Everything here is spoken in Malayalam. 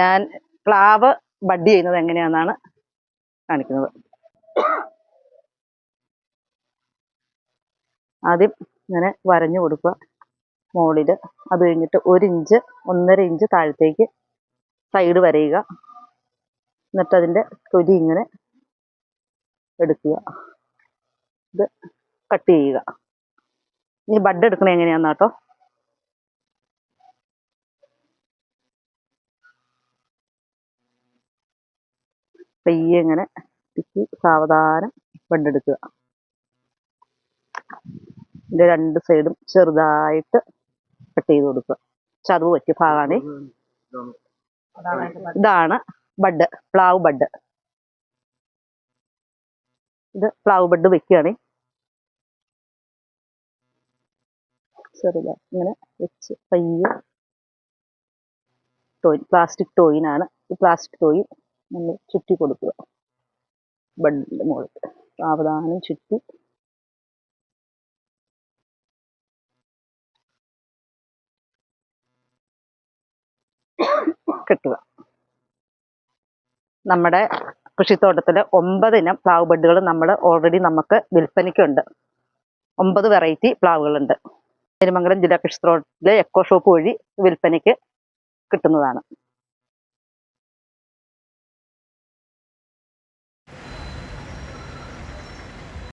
ഞാൻ പ്ലാവ് ബഡ് ചെയ്യുന്നത് എങ്ങനെയാണെന്നാണ് കാണിക്കുന്നത്. ആദ്യം ഇങ്ങനെ വരഞ്ഞു കൊടുക്കുക. മുകളിൽ അത് കഴിഞ്ഞിട്ട് ഒരു ഇഞ്ച് ഒന്നര ഇഞ്ച് താഴത്തേക്ക് സൈഡ് വരയുക. എന്നിട്ട് അതിന്റെ തൊലി ഇങ്ങനെ എടുക്കുക. ഇത് കട്ട് ചെയ്യുക. ഇനി ബഡ് എടുക്കണത് എങ്ങനെയാന്ന് കേട്ടോ പയ്യെ ഇങ്ങനെ തിക്കി സാവധാനം വെണ്ടെടുക്കുക ഇതിന്റെ രണ്ട് സൈഡും ചെറുതായിട്ട് കട്ട് ചെയ്ത് കൊടുക്കുക. ചതവ് പറ്റിയ ഭാഗമാണ് ഇതാണ് ബഡ് പ്ലാവ് ബഡ്. ഇത് പ്ലാവ് ബഡ് വെക്കുകയാണ്. ചെറുതാ ഇങ്ങനെ വെച്ച് പയ്യെ ടോയിൻ പ്ലാസ്റ്റിക് ടോയിനാണ് ഈ പ്ലാസ്റ്റിക് ടോയിൻ നമ്മൾ ചുറ്റി കൊടുക്കുക. ബഡിന്റെ മുകളിൽ സാവധാനം ചുറ്റി. കെട്ടുക. നമ്മുടെ കൃഷിത്തോട്ടത്തിൽ ഒമ്പത് ഇനം പ്ലാവ് ബഡുകൾ നമ്മൾ ഓൾറെഡി നമുക്ക് വിൽപ്പനയ്ക്കുണ്ട്. ഒമ്പത് വെറൈറ്റി പ്ലാവുകളുണ്ട്. തിരുമംഗലം ജില്ലാ കൃഷിത്തോട്ടത്തിലെ എക്കോ ഷോപ്പ് വഴി വിൽപ്പനയ്ക്ക് കിട്ടുന്നതാണ്.